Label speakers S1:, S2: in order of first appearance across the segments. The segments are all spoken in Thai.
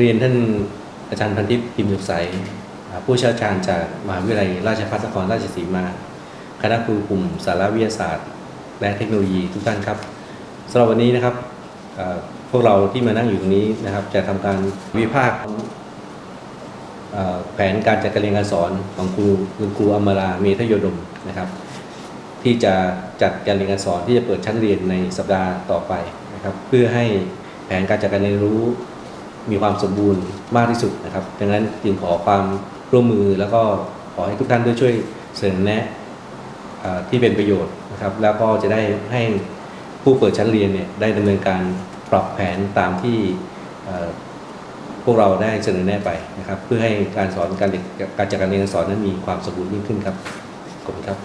S1: เรียนท่านอาจารย์พันทิพย์พิมพ์สุขใสผู้เชี่ยวชาญจากมหาวิทยาลัยราชภัฏนครราชสีมา คณะครูกลุ่มสารวิทยาศาสตร์ และเทคโนโลยีทุกท่านครับสำหรับวันนี้นะครับพวกเราที่มานั่งอยู่ตรงนี้นะครับ จะทำการวิพากษ์แผนการจัดการเรียนการสอนของครูคุณครูอมราเมธยดมนะครับ ที่จะจัดการเรียนการสอนที่จะเปิดชั้นเรียนในสัปดาห์ต่อไปนะครับ เพื่อให้แผนการจัดการเรียนรู้ มีความสมบูรณ์มากที่สุดนะครับ ดังนั้นจึงขอความร่วมมือแล้วก็ขอให้ทุกท่านด้วยช่วยเสนอแนะที่เป็นประโยชน์นะครับ แล้วก็จะได้ให้ผู้เปิดชั้นเรียนเนี่ยได้ดำเนินการปรับแผนตามที่พวกเราได้เสนอแนะไปนะครับ เพื่อให้การสอนการเรียนการจัดการเรียนการสอนนั้นมีความสมบูรณ์ยิ่งขึ้นครับขอบคุณครับ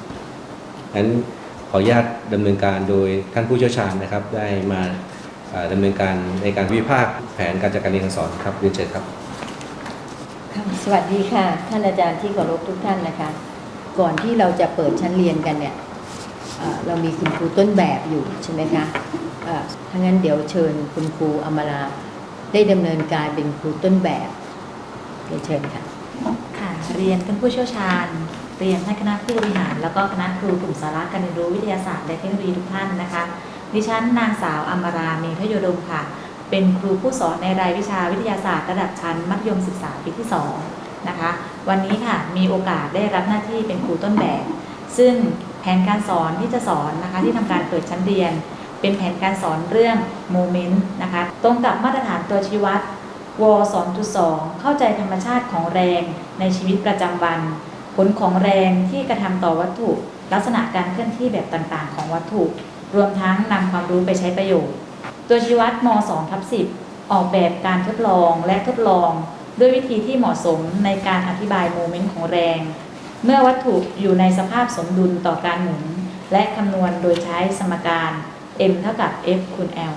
S1: งั้นขออนุญาตดำเนินการโดยท่านผู้เชี่ยวชาญนะครับ ได้มา ดำเนินการในการวิพากษ์แผนการจัดการเรียนการสอนครับเรียนเชิญครับ
S2: ค่ะสวัสดีค่ะ ท่านอาจารย์ที่เคารพทุกท่านนะคะ ก่อนที่เราจะเปิดชั้นเรียนกันเนี่ยเอ่อเรามีคุณครูต้นแบบอยู่ใช่ไหมคะเอ่อถ้างั้นเดี๋ยวเชิญคุณครูอมราได้ดำเนินการเป็นครูต้นแบบเรียนเชิญค่ะ
S3: ค่ะ เรียนท่านผู้เชี่ยวชาญ เรียนท่านคณะผู้บริหาร แล้วก็คณะครูกลุ่มสาระการเรียนรู้วิทยาศาสตร์และเทคโนโลยีทุกท่านนะคะ ดิฉันนางสาวอมราเมธโยดมค่ะ เป็นครูผู้สอนในรายวิชาวิทยาศาสตร์ระดับชั้นมัธยมศึกษาปีที่2นะคะ วันนี้ค่ะมีโอกาสได้รับหน้าที่เป็นครูต้นแบบ ซึ่งแผนการสอนที่จะสอนนะคะที่ทำการเปิดชั้นเรียน เป็นแผนการสอนเรื่องโมเมนต์นะคะ ตรงกับมาตรฐานตัวชี้วัดว2.2 เข้าใจธรรมชาติของแรงในชีวิตประจำวัน ผลของแรงที่กระทำต่อวัตถุ ลักษณะการเคลื่อนที่แบบต่างๆ ของวัตถุ รวมทั้งนำความรู้ไปใช้ประโยชน์ ตัวชีวัดม2ทับ10 ออกแบบการทดลองและทดลอง ด้วยวิธีที่เหมาะสมในการอธิบายโมเมนต์ของแรง เมื่อวัตถุอยู่ในสภาพสมดุลต่อการหมุน และคำนวณโดยใช้สมการ m เท่ากับ f คูณ l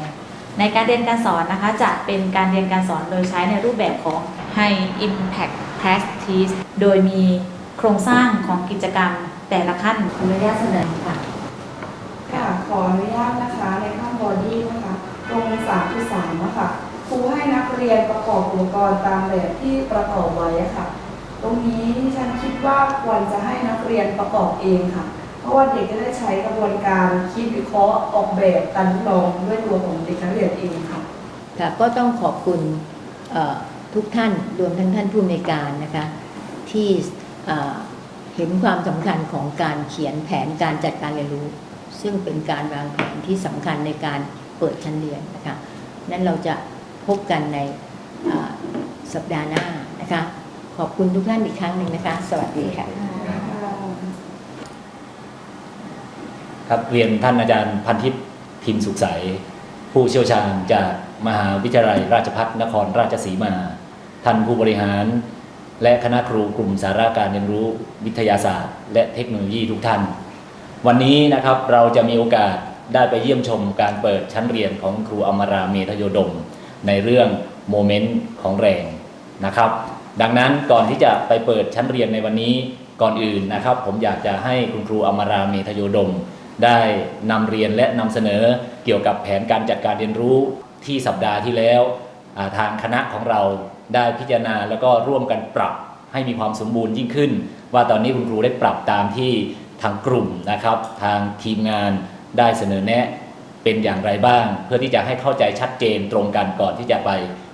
S3: ในการเรียนการสอนนะคะจะเป็นการเรียนการสอนโดยใช้ในรูปแบบของ High Impact Practice โดยมีโครงสร้างของกิจกรรมแต่ละขั้นอนุญาตเสนอค่ะ
S4: ขออนุญาตนะคะในข้างบอดี้นะคะตรง3ที่3นะคะครูให้นักเรียนประกอบอุปกรณ์ตามแบบที่ประกอบไว้ะค่ะ ตรงนี้ที่ฉันคิดว่าควรจะให้นักเรียนประกอบเองค่ะ เพราะว่าเด็กจะได้ใช้กระบวนการคิดวิเคราะห์ออกแบบการทดลองด้วยตัวของเด็กนักเรียนเองค่ะ
S2: ค่ะก็ต้องขอบคุณทุกท่านรวมทั้งท่านผู้อำนการนะคะที่เห็นความสำคัญของการเขียนแผนการจัดการเรียนรู้ ซึ่งเป็นการวางแผนที่สำคัญในการเปิดชั้นเรียนนะคะนั้นเราจะพบกันในสัปดาห์หน้านะคะ ขอบคุณทุกท่านอีกครั้งหนึ่งนะคะ สวัสดีค่ะ
S5: ครับเรียนท่านอาจารย์พันทิพย์พิมพ์สุขใส ผู้เชี่ยวชาญจากมหาวิทยาลัยราชภัฏนครราชสีมา ท่านผู้บริหาร และคณะครูกลุ่มสาระการเรียนรู้วิทยาศาสตร์ และเทคโนโลยีทุกท่าน วันนี้นะครับเราจะมีโอกาสได้ไปเยี่ยมชมการเปิดชั้นเรียนของครูอมราเมธโยดม ในเรื่องโมเมนต์ของแรงนะครับ ดังนั้นก่อนที่จะไปเปิดชั้นเรียนในวันนี้ก่อนอื่นนะครับ ผมอยากจะให้คุณครูอมราเมธโยดม ได้นำเรียนและนำเสนอเกี่ยวกับแผนการจัดการเรียนรู้ที่สัปดาห์ที่แล้วทางคณะของเราได้พิจารณาแล้วก็ร่วมกันปรับให้มีความสมบูรณ์ยิ่งขึ้น ว่าตอนนี้คุณครูได้ปรับตามที่ ทางกลุ่มนะครับ ทางทีมงานได้เสนอแนะเป็นอย่างไรบ้าง เพื่อที่จะให้เข้าใจชัดเจนตรงกันก่อนที่จะไป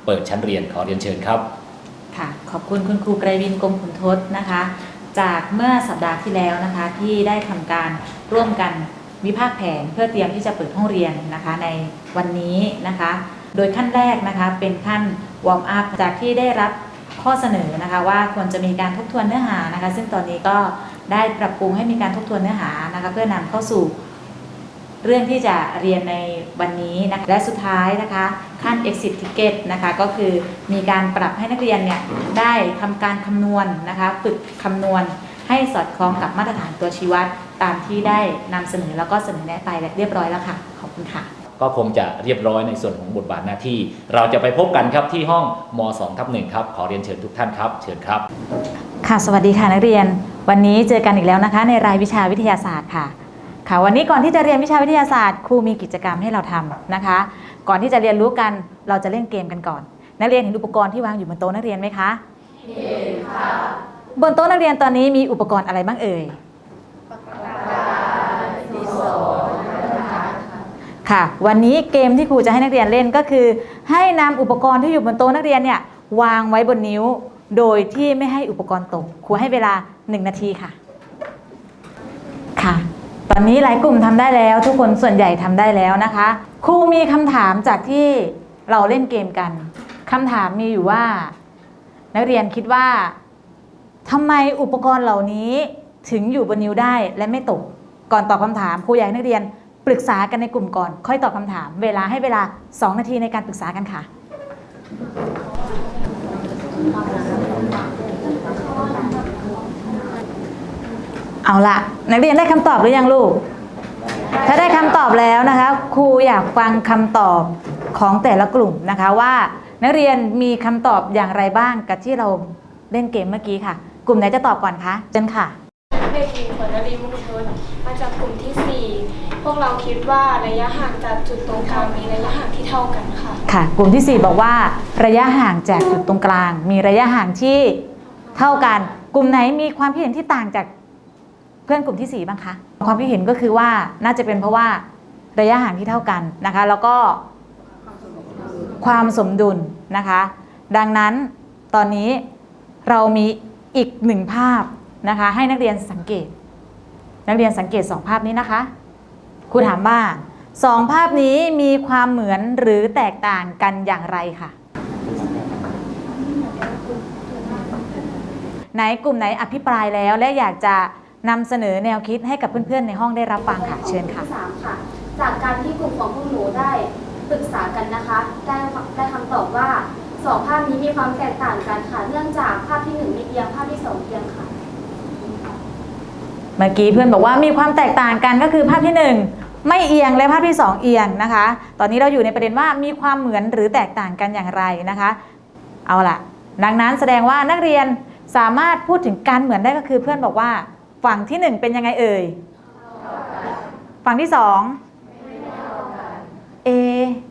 S5: เปิดชั้นเรียนขอเรียนเชิญครับ
S3: ค่ะขอบคุณคุณครูไกรวินกรมขุนทศนะคะ จากเมื่อสัปดาห์ที่แล้วนะคะที่ได้ทำการร่วมกันวิพากษ์แผนเพื่อเตรียมที่จะเปิดห้องเรียนนะคะในวันนี้นะคะ โดยขั้นแรกนะคะเป็นขั้นวอร์มอัพจากที่ได้รับข้อเสนอนะคะว่าควรจะมีการทบทวนเนื้อหานะคะ ซึ่งตอนนี้ก็ ได้ปรับปรุงให้มีการทบทวนเนื้อหานะคะเพื่อนำเข้าสู่เรื่องที่จะเรียนในวันนี้นะคะและสุดท้ายนะคะขั้น exit ticket นะคะก็คือมีการปรับให้นักเรียนเนี่ยได้ทำการคำนวณนะคะฝึกคำนวณให้สอดคล้องกับมาตรฐานตัวชี้วัดตามที่ได้นำเสนอแล้วก็เสนอแนะไปเรียบร้อยแล้วค่ะ ขอบคุณค่ะ
S5: ก็คงจะเรียบร้อยในส่วนของบทบาทหน้าที่ เราจะไปพบกันครับที่ห้องม 2 ทับ1ครับ ขอเรียนเชิญทุกท่านครับ เชิญครับ
S3: ค่ะ สวัสดีค่ะนักเรียน วันนี้เจอกันอีกแล้วนะคะ ในรายวิชาวิทยาศาสตร์ค่ะ ค่ะ วันนี้ก่อนที่จะเรียนวิชาวิทยาศาสตร์ครูมีกิจกรรมให้เราทำนะคะ ก่อนที่จะเรียนรู้กันเราจะเล่นเกมกันก่อน นักเรียนเห็นอุปกรณ์ที่วางอยู่บนโต๊ะนักเรียนไหมคะเห็นค่ะบนโต๊ะนักเรียนตอนนี้มีอุปกรณ์อะไรบ้างเอ่ยค่ะ วันนี้เกมที่ครูจะให้นักเรียนเล่นก็คือ ให้นำอุปกรณ์ที่อยู่บนโต๊ะนักเรียนเนี่ยวางไว้บนนิ้ว โดยที่ไม่ให้อุปกรณ์ตกครูให้เวลา 1 นาทีค่ะ ค่ะ ตอนนี้หลายกลุ่มทำได้แล้ว ทุกคนส่วนใหญ่ทำได้แล้วนะคะครูมีคำถามจากที่เราเล่นเกมกันคำถามมีอยู่ว่า นักเรียนคิดว่าทำไมอุปกรณ์เหล่านี้ถึงอยู่บนนิ้วได้และไม่ตก ก่อนตอบคำถามครูอยากให้นักเรียนปรึกษากันในกลุ่มก่อน ค่อยตอบคำถาม เวลาให้เวลา 2 นาทีในการปรึกษากันค่ะ เอาละนักเรียนได้คำตอบหรือยังลูก ถ้าได้คำตอบแล้วนะคะครูอยากฟังคำตอบของแต่ละกลุ่มนะคะว่านักเรียนมีคำตอบอย่างไรบ้างกับที่เราเล่นเกมเมื่อกี้ค่ะ กลุ่มไหนจะตอบก่อนคะเชิญค่ะ
S6: เด็กหญิงผลนรีมุขทนมาจากกลุ่มที่ 4 พวกเราคิดว่าระยะห่างจากจุดตรงกลางมีระยะห่างที่เท่ากันค่ะ
S3: ค่ะ กลุ่มที่ 4 บอกว่า ระยะห่างจากจุดตรงกลาง มีระยะห่างที่เท่ากัน กลุ่มไหนมีความคิดเห็นที่ต่างจาก เพื่อนกลุ่มที่ 4 บ้างคะ ความคิดเห็นก็คือว่าน่าจะเป็นเพราะว่าระยะห่างที่เท่ากันนะคะ แล้วก็ความสมดุลนะคะ ดังนั้นตอนนี้เรามีอีกหนึ่งภาพนะคะ ให้นักเรียนสังเกต นักเรียนสังเกตสองภาพนี้นะคะครูถามว่าสองภาพนี้มีความเหมือนหรือแตกต่างกันอย่างไรค่ะ ไหนกลุ่มไหนอภิปรายแล้วและอยากจะ นำเสนอแนวคิดให้กับเพื่อนๆ ในห้องได้รับฟังค่ะ เชิญค่ะ
S7: ที่สามค่ะ จากการที่กลุ่มของพวกหนูได้ปรึกษากันนะคะ ได้ได้คำตอบว่าสองภาพนี้มีความแตกต่างกันค่ะ เนื่องจากภาพที่หนึ่งไม่เอียงภาพที่สองเอียงค่ะ
S3: เมื่อกี้เพื่อนบอกว่ามีความแตกต่างกันก็คือภาพที่1ไม่เอียงและภาพที่2เอียงนะคะ ตอนนี้เราอยู่ในประเด็นว่ามีความเหมือนหรือแตกต่างกันอย่างไรนะคะ เอาล่ะ ดังนั้นแสดงว่านักเรียนสามารถพูดถึงการเหมือนได้ก็คือเพื่อนบอกว่า ฝั่งที่1เป็นยังไงเอ่ย ฝั่งที่2เอ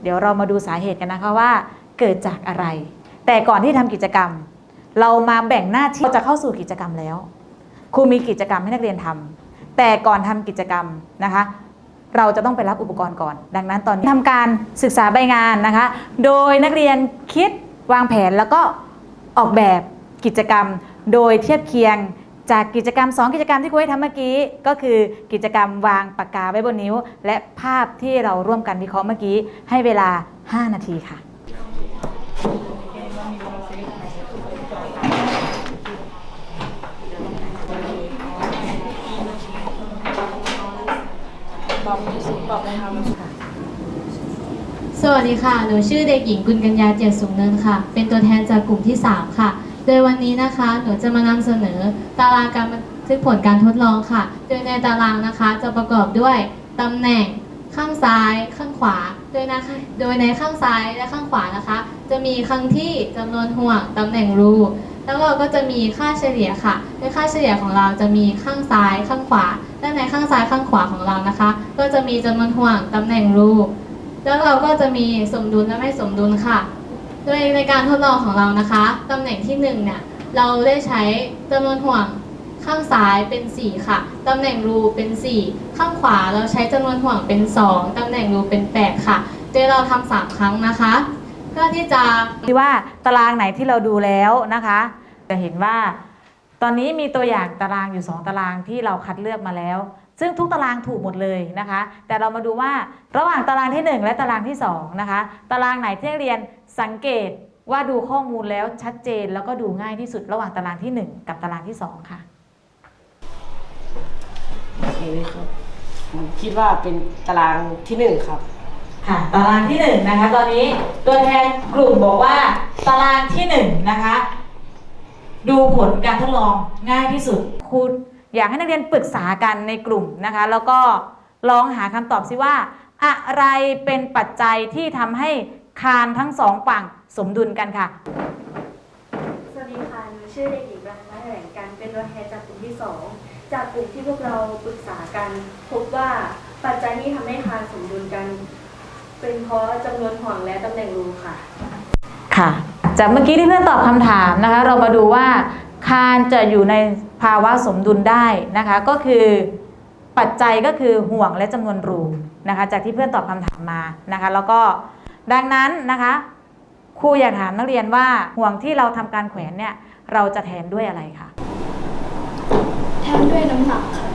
S3: เดี๋ยวเรามาดูสาเหตุกันนะคะว่า เกิดจากอะไร แต่ก่อนที่ทำกิจกรรม เรามาแบ่งหน้าที่เราจะเข้าสู่กิจกรรมแล้ว ครูมีกิจกรรมให้นักเรียนทำแต่ก่อนทำกิจกรรมนะคะ เราจะต้องไปรับอุปกรณ์ก่อน ดังนั้นตอนนี้ทำการศึกษาใบงานนะคะ โดยนักเรียนคิดวางแผนแล้วก็ออกแบบกิจกรรม โดยเทียบเคียง จากกิจกรรม 2 กิจกรรมที่ครูให้ทำเมื่อกี้ ก็คือกิจกรรมวางปากกาไว้บนนิ้ว และภาพที่เราร่วมกันวิเคราะห์เมื่อกี้ ให้เวลา 5 นาทีค่ะ
S8: สวัสดีค่ะ หนูชื่อเด็กหญิงกุลกัญญาเจียสูงเนินค่ะ เป็นตัวแทนจากกลุ่มที่ 3 ค่ะ โดยวันนี้นะคะหนูจะมานำเสนอตารางการบันทึกผลการทดลองค่ะ โดยในตารางนะคะจะประกอบด้วยตำแหน่งข้างซ้ายข้างขวา โดยนะคะโดยในข้างซ้ายและข้างขวานะคะ จะมีครั้งที่จำนวนห่วงตำแหน่งรูแล้วเราก็จะมีค่าเฉลี่ยค่ะโดยค่าเฉลี่ยของเราจะมีข้างซ้ายข้างขวา และในข้างซ้ายข้างขวาของเรานะคะ ก็จะมีจำนวนห่วงตำแหน่งรูแล้วเราก็จะมีสมดุลและไม่สมดุลค่ะ โดยในการทดลองของเรานะคะ ตำแหน่งที่1เนี่ยเราได้ใช้จำนวนห่วงข้างซ้ายเป็น 4 ค่ะ ตำแหน่งรูเป็น 4 ข้างขวาเราใช้จำนวนห่วงเป็น 2 ตำแหน่งรูเป็น 8 ค่ะ โดยเราทำสามครั้งนะคะ เพื่อที่จะ
S3: ที่ว่าตารางไหนที่เราดูแล้วนะคะ จะเห็นว่า ตอนนี้มีตัวอย่างตารางอยู่ 2 ตารางที่เราคัดเลือกมาแล้ว ซึ่งทุกตารางถูกหมดเลยนะคะ แต่เรามาดูว่าระหว่างตารางที่ 1 และตารางที่2นะคะ ตารางไหนที่นักเรียนสังเกตว่าดูข้อมูลแล้วชัดเจนแล้วก็ดูง่ายที่สุดระหว่างตารางที่ 1 กับตารางที่ 2 ค่ะ
S9: โอเคเลยครับผมคิดว่าเป็นตารางที่หนึ่งครับ
S3: ค่ะตารางที่หนึ่งนะคะตอนนี้ตัวแทนกลุ่มบอกว่าตารางที่หนึ่งนะคะดูผลการทดลองง่ายที่สุดครู อยากให้นักเรียนปรึกษากันในกลุ่มนะคะ แล้วก็ลองหาคำตอบซิว่า อะไรเป็นปัจจัยที่ทำให้คานทั้งสองฝั่งสมดุลกันค่ะ
S7: สวัสดีค่ะหนูชื่อเด็กหญิงรัตนแหล่งกันเป็นตัวแทนจากกลุ่มที่สองจากกลุ่มที่พวกเราปรึกษากัน พบว่าปัจจัยที่ทำให้คานสมดุลกัน เป็นเพราะจำนวนห่วงและตำแหน่งรูค่ะ
S3: ค่ะ จากเมื่อกี้ที่เพื่อนตอบคำถามนะคะ เรามาดูว่าคานจะอยู่ในภาวะสมดุลได้นะคะ ก็คือปัจจัยก็คือห่วงและจำนวนรูนะคะ จากที่เพื่อนตอบคำถามมานะคะ แล้วก็ดังนั้นนะคะครูอยากถามนักเรียนว่าห่วงที่เราทำการแขวนเนี่ยเราจะแทนด้วยอะไรคะ
S6: แทนด้วยน้ำหนักค่ะ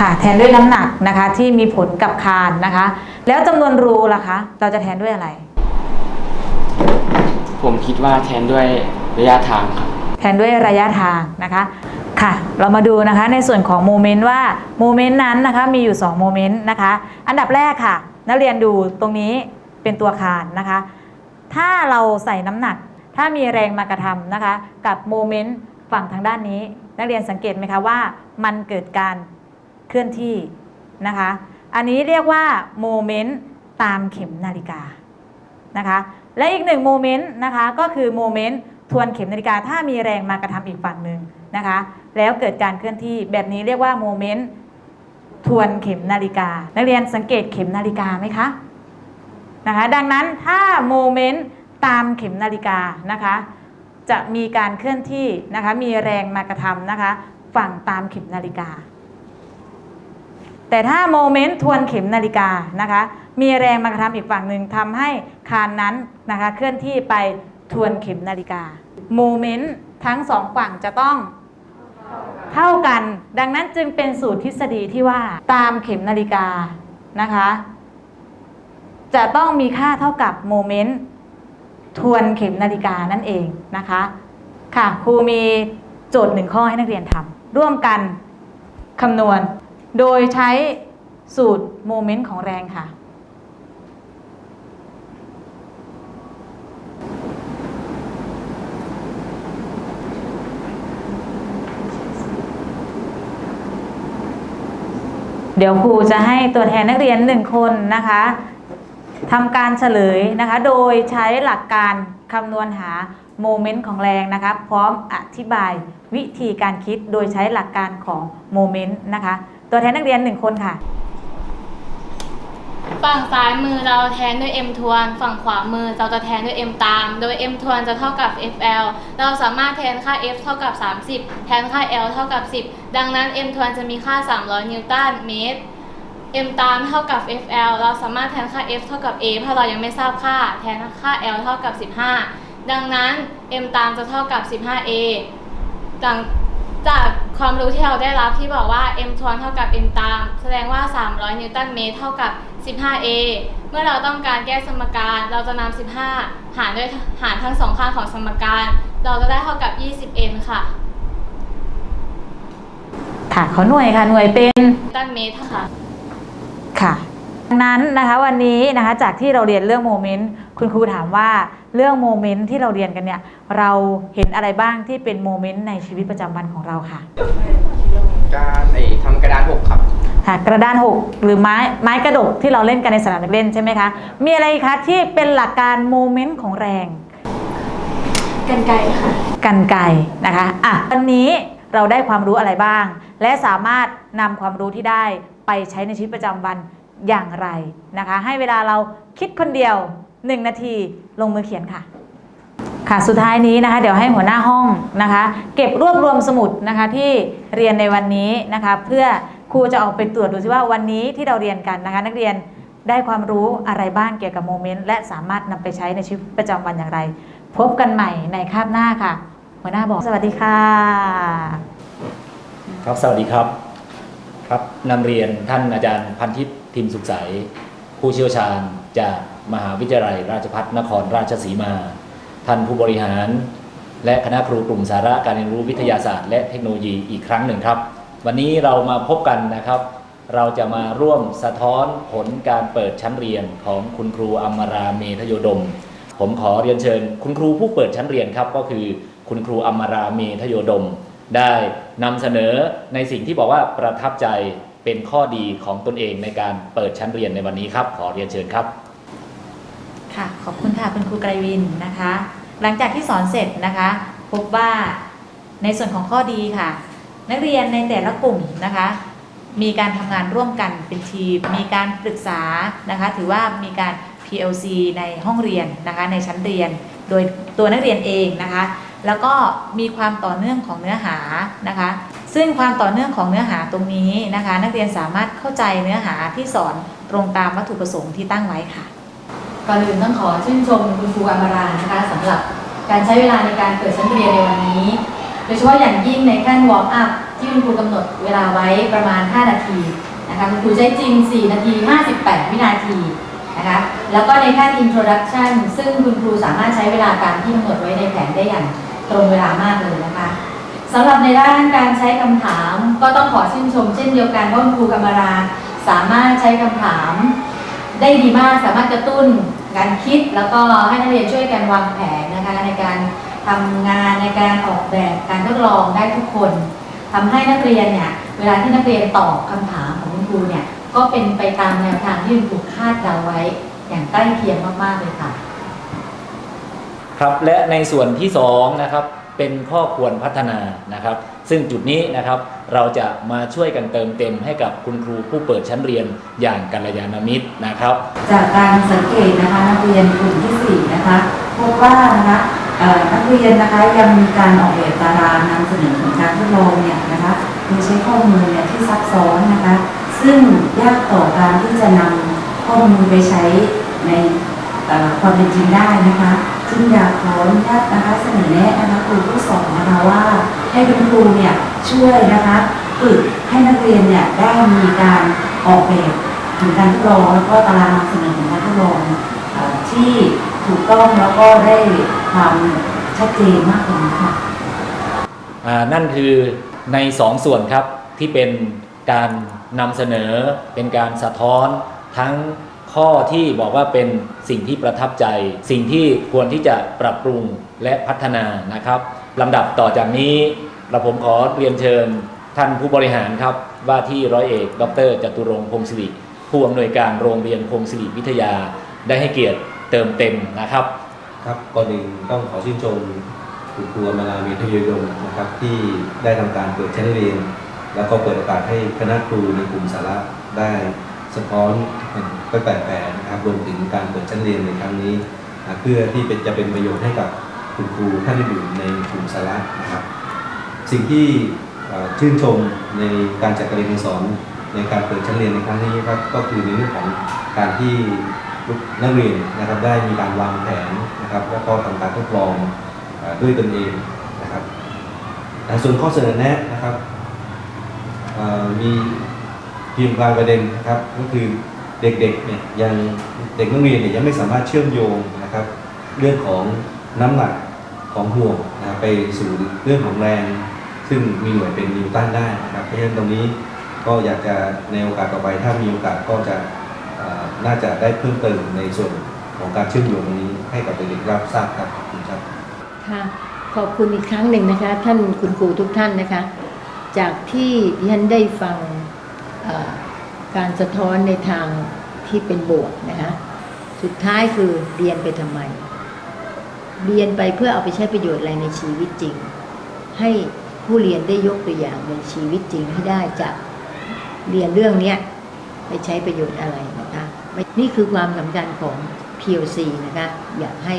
S3: ค่ะ แทนด้วยน้ำหนักนะคะ ที่มีผลกับคานนะคะ แล้วจำนวนรูล่ะคะ เราจะแทนด้วยอะไร
S10: ผมคิดว่าแทนด้วยระยะทางครับ
S3: แทนด้วยระยะทางนะคะค่ะเรามาดูนะคะในส่วนของโมเมนต์ว่าโมเมนต์นั้นนะคะมีอยู่2โมเมนต์นะคะอันดับแรกค่ะ นักเรียนดูตรงนี้เป็นตัวคานนะคะ ถ้าเราใส่น้ำหนัก ถ้ามีแรงมากระทำนะคะ กับโมเมนต์ฝั่งทางด้านนี้ นักเรียนสังเกตไหมคะว่ามันเกิดการเคลื่อนที่นะคะ อันนี้เรียกว่าโมเมนต์ตามเข็มนาฬิกานะคะและอีกหนึ่งโมเมนต์นะคะก็คือโมเมนต์ ทวนเข็มนาฬิกาถ้ามีแรงมากระทำอีกฝั่งหนึ่งนะคะ แล้วเกิดการเคลื่อนที่แบบนี้เรียกว่าโมเมนต์ทวนเข็มนาฬิกา นักเรียนสังเกตเข็มนาฬิกาไหมคะนะคะดังนั้นถ้าโมเมนต์ตามเข็มนาฬิกานะคะจะมีการเคลื่อนที่นะคะมีแรงมากระทำนะคะฝั่งตามเข็มนาฬิกา แต่ถ้าโมเมนต์ทวนเข็มนาฬิกานะคะมีแรงมากระทำอีกฝั่งหนึ่งทำให้คานนั้นนะคะเคลื่อนที่ไป ทวนเข็มนาฬิกาโมเมนต์ทั้งสองฝั่งจะต้องเท่ากัน ดังนั้นจึงเป็นสูตรทฤษฎีที่ว่าตามเข็มนาฬิกานะคะ จะต้องมีค่าเท่ากับโมเมนต์ทวนเข็มนาฬิกานั่นเองนะคะ ค่ะครูมีโจทย์หนึ่งข้อให้นักเรียนทำร่วมกันคำนวณ โดยใช้สูตรโมเมนต์ของแรงค่ะ ดี๋ยวครูจะให้ตัวแทนนักเรียนหนึ่งคนนะคะทำการเฉลยนะคะ โดยใช้หลักการคำนวณหาโมเมนต์ของแรงนะคะพร้อมอธิบายวิธีการคิดโดยใช้หลักการของโมเมนต์นะคะ ตัวแทนนักเรียนหนึ่งคนค่ะ
S6: ฝั่งซ้ายมือเราแทนด้วย m ทวน ฝั่งขวามือเราจะแทนด้วย m ตาม โดย m ทวนจะเท่ากับ fl เราสามารถแทนค่า f เท่ากับ 30 แทนค่า l เท่ากับ 10 ดังนั้น m ทวนจะมีค่า 300 นิวตันเมตร m ตามเท่ากับ fl เราสามารถแทนค่า f เท่ากับ a เพราะเรายังไม่ทราบค่า แทนค่า l เท่ากับ 15 ดังนั้น m ตามจะเท่ากับ 15a ดังจากความรู้ที่เราได้รับที่บอกว่า m ทวนเท่ากับ m ตาม แสดงว่า 300 นิวตันเมตรเท่ากับ 15a เมื่อเราต้องการแก้สมการ เราจะนำ15 หารด้วยหารทั้งสองข้างของสมการ เราจะได้เท่ากับ 20n ค่ะ
S3: ค่ะขอหน่วยค่ะหน่วยเป็น
S6: นิวตันเมตรค่ะ
S3: ค่ะดังนั้นนะคะวันนี้นะคะจากที่เราเรียนเรื่องโมเมนต์คุณครูถามว่าเรื่องโมเมนต์ที่เราเรียนกันเนี่ยเราเห็นอะไรบ้างที่เป็นโมเมนต์ในชีวิตประจำวันของเราค่ะ
S10: การไอ้ทำกระดานหกครับ
S3: ค่ะ กระดานหกหรือไม้ไม้กระดกที่เราเล่นกันในสนามเด็กเล่นใช่ไหมคะ มีอะไรอีกคะที่เป็นหลักการโมเมนต์ของแรง
S6: กันไกลค่ะ
S3: กันไกรนะคะอะวันนี้เราได้ความรู้อะไรบ้าง และสามารถนำความรู้ที่ได้ไปใช้ในชีวิตประจำวันอย่างไรนะคะ ให้เวลาเราคิดคนเดียว 1 นาทีลงมือเขียนค่ะ ค่ะสุดท้ายนี้นะคะ เดี๋ยวให้หัวหน้าห้องนะคะ เก็บรวบรวมสมุดนะคะที่เรียนในวันนี้นะคะ เพื่อ ครูจะออกไปตรวจดูซิว่าวันนี้ที่เราเรียนกันนะคะ นักเรียนได้ความรู้อะไรบ้างเกี่ยวกับโมเมนต์และสามารถนำไปใช้ในชีวิตประจำวันอย่างไร พบกันใหม่ในคาบหน้าค่ะ หัวหน้าบอกสวัสดีค่ะ
S5: ครับสวัสดีครับ ครับนำเรียนท่านอาจารย์พันทิพย์ทิมสุขใส ผู้เชี่ยวชาญจากมหาวิทยาลัย ราชภัฏนครราชสีมา ท่านผู้บริหาร และคณะครูกลุ่มสาระการเรียนรู้วิทยาศาสตร์ และเทคโนโลยีอีกครั้งหนึ่งครับ วันนี้เรามาพบกันนะครับ เราจะมาร่วมสะท้อนผลการเปิดชั้นเรียนของคุณครูอมราเมธโยดม ผมขอเรียนเชิญ คุณครูผู้เปิดชั้นเรียนครับ ก็คือคุณครูอมราเมธโยดม ได้นำเสนอในสิ่งที่บอกว่าประทับใจเป็นข้อดีของตนเองในการเปิดชั้นเรียนในวันนี้ครับ ขอเรียนเชิญครับ
S3: ค่ะ ขอบคุณค่ะคุณครูไกรวินนะคะ หลังจากที่สอนเสร็จนะคะ พบว่าในส่วนของข้อดีค่ะ นักเรียนในแต่ละกลุ่มนะคะ มีการทำงานร่วมกันเป็นทีม มีการปรึกษานะคะ ถือว่ามีการ PLC ในห้องเรียนนะคะในชั้นเรียนโดยตัวนักเรียนเองนะคะ แล้วก็มีความต่อเนื่องของเนื้อหานะคะ ซึ่งความต่อเนื่องของเนื้อหาตรงนี้นะคะ นักเรียนสามารถเข้าใจเนื้อหาที่สอนตรงตามวัตถุประสงค์ที่ตั้งไว้ค่ะ
S11: ก่อนอื่นต้องขอชื่นชมคุณครูอมรานะคะสำหรับการใช้เวลาในการเปิดชั้นเรียนในวันนี้ ยเฉพาะอย่างยิ่งในขั้นวอร์มอัพที่คุณครูกำหนดเวลาไว้ประมาณ 5 นาทีนะคะคุณครูใช้จริง 4 นาที 58 วินาทีนะคะแล้วก็ในขั้น introduction ซึ่งคุณครูสามารถใช้เวลาตามที่กำหนดไว้ในแผนได้อย่างตรงเวลามากเลยนะคะสำหรับในด้านการใช้คำถามก็ต้องขอชื่นชม เช่นเดียวกันว่าคุณครูกำมราสามารถใช้คำถามได้ดีมากสามารถกระตุ้นการคิดแล้วก็ให้นักเรียนช่วยกันวางแผนนะคะในการ ทำงานในการออกแบบการทดลองได้ทุกคนทำให้นักเรียนเนี่ยเวลาที่นักเรียนตอบคำถามของคุณครูเนี่ยก็เป็นไปตามแนวทางที่คุณครูคาดเดาไว้ อย่างใกล้เคียงมากๆเลยค่ะ
S5: ครับและในส่วนที่2นะครับเป็นข้อควรพัฒนานะครับ ซึ่งจุดนี้นะครับเราจะมาช่วยกันเติมเต็มให้กับคุณครูผู้เปิดชั้นเรียนอย่างกัลยาณมิตรนะครับ
S12: จากการสังเกตนะคะนักเรียนกลุ่มที่4นะคะพบว่านะคะเอ่อ นักเรียนนะคะยังมีการออกแบบตารางนำเสนอผลการทดลองเนี่ยนะคะโดยใช้ข้อมูลเนี่ยที่ซับซ้อนนะคะ ซึ่งยากต่อการที่จะนำข้อมูลไปใช้ในความเป็นจริงได้นะคะจึงอยากขออนุญาตนะคะเสนอแนะนะคะครูผู้สอนนะคะว่าให้คุณครูเนี่ยช่วยนะคะฝึกให้นักเรียนเนี่ยได้มีการออกแบบถึงการทดลองแล้วก็ตารางนำเสนอของการทดลองที่ถูกต้องแล้วก็ได้ ความชัดเจนมากกว่านี้ค่ะ
S5: อ่านั่นคือใน2ส่วนครับที่เป็นการนำเสนอเป็นการสะท้อนทั้งข้อที่บอกว่าเป็นสิ่งที่ประทับใจ สิ่งที่ควรที่จะปรับปรุงและพัฒนานะครับลำดับต่อจากนี้เราผมขอเรียนเชิญท่านผู้บริหารครับว่าที่ร้อยเอก ดรจตุรงค์พงศิริผู้อำนวยการโรงเรียนพงศิริวิทยาได้ให้เกียรติเติมเต็มนะครับ
S1: ครับก่อนอื่นต้องขอชื่นชมคุณครูมาลามีทยดมนะครับ ที่ได้ทำการเปิดชั้นเรียน แล้วก็เปิดโอกาสให้คณะครูในกลุ่มสาระได้สะท้อนไปแปลแผนะครับรวมถึงการเปิดชั้นเรียนในครั้งนี้นะเพื่อที่เป็นจะเป็นประโยชน์ให้กับคุณครูท่านอื่นๆในกลุ่มสาระนะครับ สิ่งที่ชื่นชมในการจัดการเรียนการสอนในการเปิดชั้นเรียนในครั้งนี้ครับก็คือในเรื่องของการที่ นักเรียนนะครับได้มีการวางแผนนะครับแล้วก็ทำการทดลองอด้วยตนเองนะครับอ่ส่วนข้อเสนอแนะนะครับมีเพียงบางประเด็นนะครับก็คือเด็กๆเนี่ยยังเด็กนักเรียนเนี่ยยังไม่สามารถเชื่อมโยงนะครับเรื่องของน้ำหนักของห่วงนะครับไปสู่เรื่องของแรง ซึ่งมีหน่วยเป็นนิวตันได้นะครับเพราะฉะนั้นตรงนี้ก็อยากจะในโอกาสต่อไปถ้ามีโอกาสก็จะ น่าจะได้เพิ่มเติมในส่วนของการเชื่อมโยงตรงนี้ให้กับเด็กๆรับทราบครับขอบคุณครับ
S2: ค่ะขอบคุณอีกครั้งหนึ่งนะคะ ท่านคุณครูทุกท่านนะคะ จากที่ดิฉันได้ฟังการสะท้อนในทางที่เป็นบวกนะคะสุดท้ายคือเรียนไปทำไม เรียนไปเพื่อเอาไปใช้ประโยชน์อะไรในชีวิตจริง ให้ผู้เรียนได้ยกตัวอย่างในชีวิตจริงให้ได้จากเรียนเรื่องเนี้ไปใช้ประโยชน์อะไร นี่คือความสำคัญของ PLC นะคะอยากให้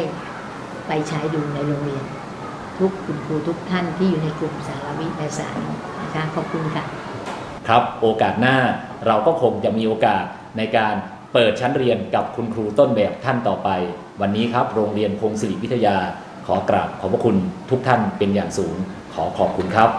S2: ไปใช้ดูในโรงเรียน ทุกคุณครูทุกท่านที่อยู่ในกลุ่มสารวิทยาศาสตร์นะคะขอบคุณค่ะ
S5: ครับโอกาสหน้าเราก็คงจะมีโอกาสในการเปิดชั้นเรียนกับคุณครูต้นแบบท่านต่อไป วันนี้ครับโรงเรียนพงศิริวิทยาขอกราบขอบพระคุณทุกท่านเป็นอย่างสูงขอขอบคุณครับ